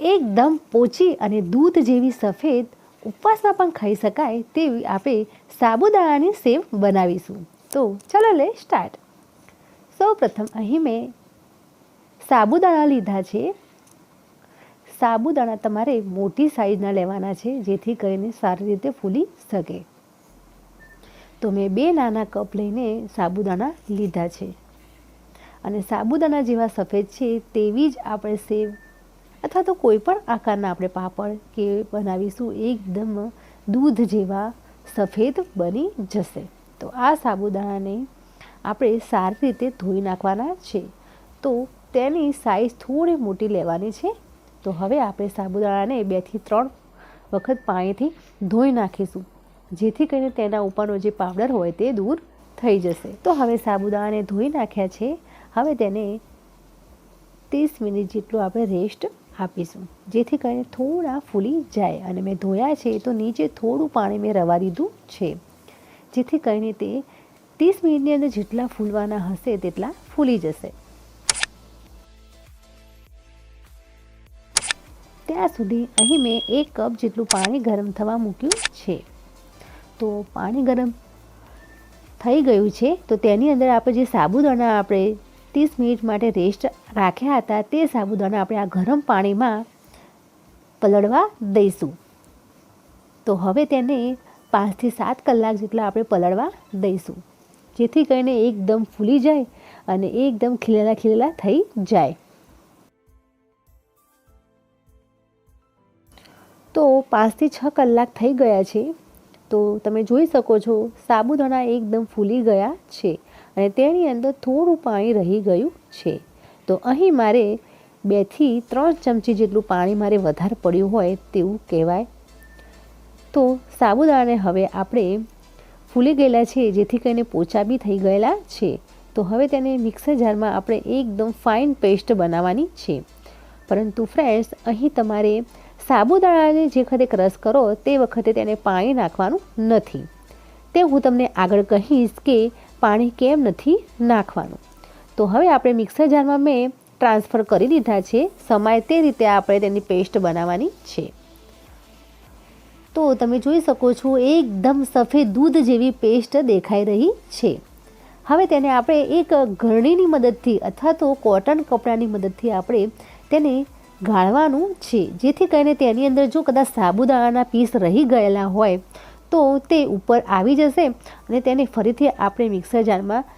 એકદમ પોચી અને દૂધ જેવી સફેદ ઉપવાસમાં પણ ખાઈ શકાય તેવી આપણે સાબુદાણાની સેવ બનાવીશું. તો ચાલો લે સ્ટાર્ટ સૌ પ્રથમ અહીં મેં સાબુદાણા લીધા છે. સાબુદાણા તમારે મોટી સાઈઝના લેવાના છે, જેથી કરીને સારી રીતે ફૂલી શકે. તો મેં બે નાના કપ લઈને સાબુદાણા લીધા છે. અને સાબુદાણા જેવા સફેદ છે, તેવી જ આપણે સેવ અથવા તો કોઈ પણ આકારના આપણે પાપડ કે બનાવીશું, એકદમ દૂધ જેવા સફેદ બની જશે. તો આ સાબુદાણાને આપણે સારી રીતે ધોઈ નાખવાના છે. તો તેની સાઈઝ થોડી મોટી લેવાની છે. તો હવે આપણે સાબુદાણાને બેથી ત્રણ વખત પાણીથી ધોઈ નાખીશું, જેથી કરીને તેના ઉપરનો જે પાવડર હોય તે દૂર થઈ જશે. તો હવે સાબુદાણાને ધોઈ નાખ્યા છે. હવે તેને ત્રીસ મિનિટ જેટલું આપણે રેસ્ટ આપીશું. જેથી કરીને થોડા ફૂલી જાય અને મેં ધોયા છે તો નીચે થોડું પાણી મેં રવા દીધું છે. જેથી કરીને તે ત્રીસ મિનિટની અંદર જેટલા ફૂલવાના હશે તેટલા ફૂલી જશે. ત્યાં સુધી અહીં મેં એક કપ જેટલું પાણી ગરમ થવા મૂક્યું છે. તો પાણી ગરમ થઈ ગયું છે, તો તેની અંદર આપણે જે સાબુદાણા આપણે ત્રીસ મિનિટ માટે રેસ્ટ રાખ્યા હતા. તે સાબુદાણા આપણે આ ગરમ પાણીમાં પલળવા દઈશું. તો હવે તેને પાંચથી સાત કલાક જેટલા આપણે પલળવા દઈશું. જેથી કરીને એકદમ ફૂલી જાય અને એકદમ ખીલેલા ખીલેલા થઈ જાય. તો પાંચથી છ કલાક થઈ ગયા છે. તો તમે જોઈ શકો છો, સાબુદાણા એકદમ ફૂલી ગયા છે. અને તેની અંદર થોડું પાણી રહી ગયું છે. તો અહીં મારે બેથી ત્રણ ચમચી જેટલું પાણી મારે વધારે પડ્યું હોય તેવું કહેવાય. તો સાબુદાણાને હવે આપણે ફૂલી ગયેલા છે, જેથી કરીને પોચા બી થઈ ગયેલા છે. તો હવે તેને મિક્સર જારમાં આપણે એકદમ ફાઇન પેસ્ટ બનાવવાની છે. પરંતુ ફ્રેન્ડ્સ, અહીં તમારે સાબુદાણાને જે વખતે ક્રશ કરો, તે વખતે તેને પાણી નાખવાનું નથી. તે હું તમને આગળ કહીશ કે પાણી કેમ નથી નાખવાનું? તો હવે આપણે મિક્સર જારમાં મેં ટ્રાન્સફર કરી દીધા છે. સમાય તે રીતે આપણે તેની પેસ્ટ બનાવવાની છે. તો તમે જોઈ શકો છો, એકદમ સફેદ દૂધ જેવી પેસ્ટ દેખાઈ રહી છે. હવે તેને આપણે એક ઘરણીની મદદથી અથવા તો કોટન કપડાની મદદથી આપણે તેને ગાળવાનું છે. જેથી કરીને તેની અંદર જો કદાચ સાબુદાણાના પીસ રહી ગયેલા હોય તો તે ઉપર આવી જશે અને તેને ફરીથી આપણે મિક્સર જારમાં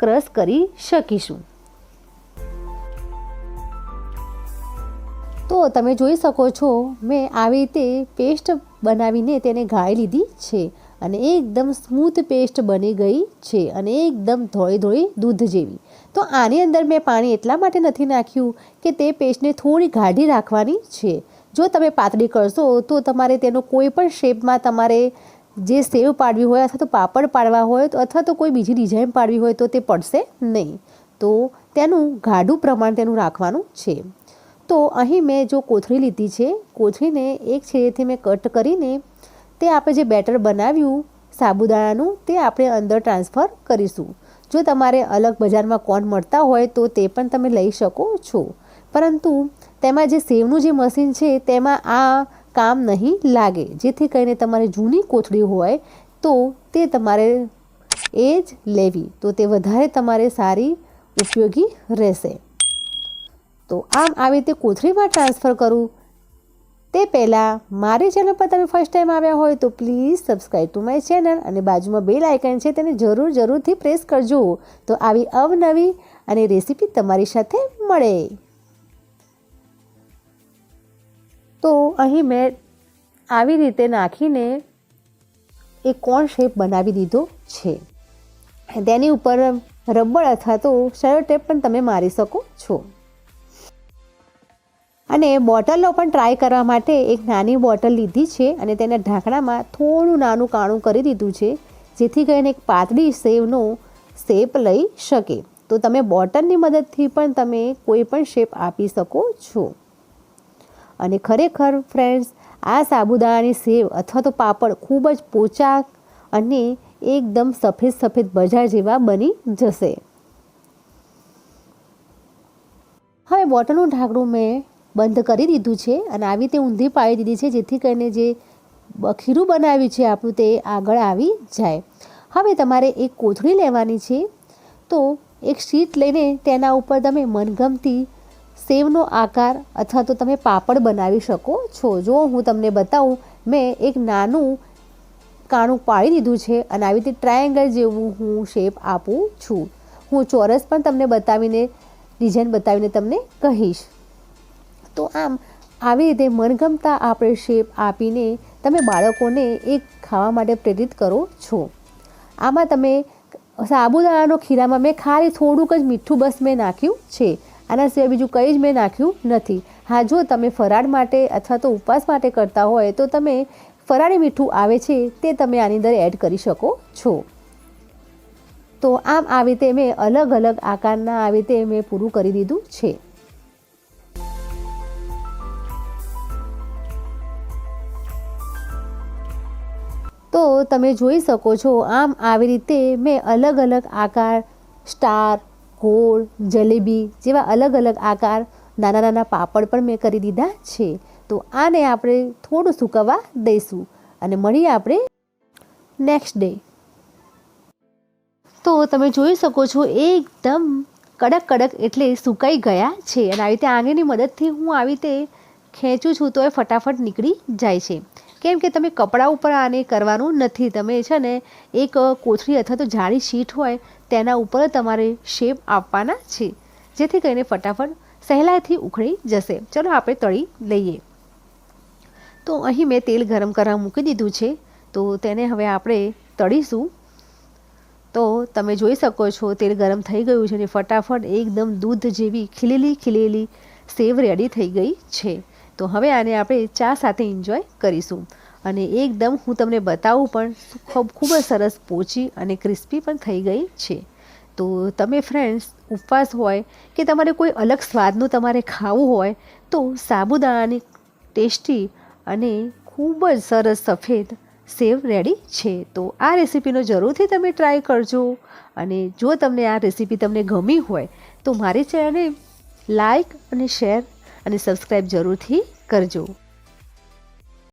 ક્રશ કરી શકીશું. તો તમે જોઈ શકો છો, મેં આવી રીતે પેસ્ટ બનાવીને તેને ગાળી લીધી છે અને એકદમ સ્મૂથ પેસ્ટ બની ગઈ છે અને એકદમ ધોળી ધોળી દૂધ જેવી. તો આની અંદર મેં પાણી એટલા માટે નથી નાખ્યું કે તે પેસ્ટને થોડી ગાઢી રાખવાની છે. જો તમે પાતળી કરશો, તો તમારે તેનો કોઈ પણ શેપમાં તમારે જે સેવ પાડવી હોય અથવા તો પાપડ પાડવા હોય અથવા તો કોઈ બીજી ડિઝાઇન પાડવી હોય તો તે પડશે નહીં. તો તેનું ગાઢું પ્રમાણ તેનું રાખવાનું છે. તો અહીં મેં જો કોથળી લીધી છે, કોથળીને એક છેડેથી મેં કટ કરીને તે આપણે જે બેટર બનાવ્યું સાબુદાણાનું તે આપણે અંદર ટ્રાન્સફર કરીશું. જો તમારે અલગ બજારમાં કોર્ન મળતા હોય તો તે પણ તમે લઈ શકો છો. પરંતુ તેમાં જે સેવનું જે મશીન છે, તેમાં આ કામ નહીં લાગે. જેથી કરીને તમારે જૂની કોથળી હોય તો તે તમારે એ જ લેવી. તો તે વધારે તમારે સારી ઉપયોગી રહેશે. તો આમ આવી રીતે કોથળીમાં ટ્રાન્સફર કરું. તે પહેલાં મારી ચેનલ પર તમે ફર્સ્ટ ટાઈમ આવ્યા હોય તો please subscribe to my channel અને બાજુમાં બેલ આઇકન છે તેને જરૂર, જરૂરથી પ્રેસ કરજો. તો આવી અવનવી અને રેસીપી તમારી સાથે મળે. તો અહીં મેં આવી રીતે નાખીને એક કોણ શેપ બનાવી દીધો છે. તેની ઉપર રબર અથવા તો શર્ટ ટેપ પણ તમે મારી શકો છો. અને બોટલનો પણ ટ્રાય કરવા માટે એક નાની બોટલ લીધી છે અને તેના ઢાંકણામાં થોડું નાનું કાણું કરી દીધું છે, જેથી કરીને એક પાતળી સેવનો શેપ લઈ શકે. તો તમે બોટલની મદદથી પણ તમે કોઈ પણ શેપ આપી શકો છો. અને ખરેખર ફ્રેન્ડ્સ આ સાબુદાણાની સેવ અથવા તો પાપડ ખૂબ જ પોચાક અને એકદમ સફેદ સફેદ બજાર જેવા બની જશે. હવે બોટલનું ઢાંકણું મેં બંધ કરી દીધું છે અને આવી રીતે ઊંધી પાડી દીધી છે જેથી કરીને જે ખીરું બનાવ્યું છે આપણું તે આગળ આવી જાય. હવે તમારે એક કોથળી લેવાની છે. તો એક શીટ લઈને તેના ઉપર તમે મનગમતી સેવનો આકાર અથવા તો તમે પાપડ બનાવી શકો છો. જો હું તમને બતાવું, મેં એક નાનું કાણું પાડી દીધું છે અને આવી રીતે ટ્રાયેંગલ જેવું હું શેપ આપું છું. હું ચોરસ પણ તમને બતાવીને ડિઝાઇન બતાવીને તમને કહીશ. તો આમ, આવી રીતે મનગમતા આપણે શેપ આપીને તમે બાળકોને એક ખાવા માટે પ્રેરિત કરો છો. આમાં તમે સાબુદાણાનો ખીરામાં મેં ખાલી થોડુંક જ મીઠું બસ મેં નાખ્યું છે. આના સિવાય બીજું કંઈ જ મેં નાખ્યું નથી. હા, જો તમે ફરાળ માટે અથવા તો ઉપવાસ માટે કરતા હોય, તો તમે ફરાળી મીઠું આવે છે તે તમે આની અંદર એડ કરી શકો છો. તો આમ આવી રીતે મેં અલગ અલગ આકારના આવી રીતે મેં પૂરું કરી દીધું છે. તો તમે જોઈ શકો છો, આમ આવી રીતે મેં અલગ અલગ આકાર, સ્ટાર ગોળ, જલેબી જેવા અલગ અલગ આકાર નાના નાના પાપડ પણ મેં કરી દીધા છે. તો આને આપણે થોડું સૂકવવા દઈશું અને મળીએ આપણે નેક્સ્ટ ડે તો તમે જોઈ શકો છો, એકદમ કડક કડક એટલે સુકાઈ ગયા છે અને આવી રીતે આંગળીની મદદથી હું આવી રીતે ખેંચું છું તો એ ફટાફટ નીકળી જાય છે. કેમ કે તમે કપડાં ઉપર આને કરવાનું નથી. તમે છે ને એક કોથળી અથવા તો જાડી શીટ હોય તેના ઉપર તમારે શેપ આપવાના છે. જેથી કરીને ફટાફટ સહેલાઈથી ઉખડી જશે. ચલો આપણે તળી લઈએ. તો અહીં મેં તેલ ગરમ કરવા મૂકી દીધું છે. તો તેને હવે આપણે તળીશું. તો તમે જોઈ શકો છો તેલ ગરમ થઈ ગયું છે અને ફટાફટ એકદમ દૂધ જેવી ખીલેલી ખીલેલી સેવ રેડી થઈ ગઈ છે. તો હવે આને આપણે ચા સાથે એન્જોય કરીશું. અને એકદમ હું તમને બતાવું પણ ખૂબ ખૂબ જ સરસ પોચી અને ક્રિસ્પી પણ થઈ ગઈ છે. તો તમે ફ્રેન્ડ્સ ઉપવાસ હોય કે તમારે કોઈ અલગ સ્વાદનું તમારે ખાવું હોય, તો સાબુદાણાની ટેસ્ટી અને ખૂબ જ સરસ સફેદ સેવ રેડી છે. તો આ રેસીપીનો જરૂરથી તમે ટ્રાય કરજો. અને જો તમને આ રેસીપી તમને ગમી હોય, તો મારી ચેનલને લાઈક અને શેર અને સબસ્ક્રાઈબ જરૂરથી કરજો.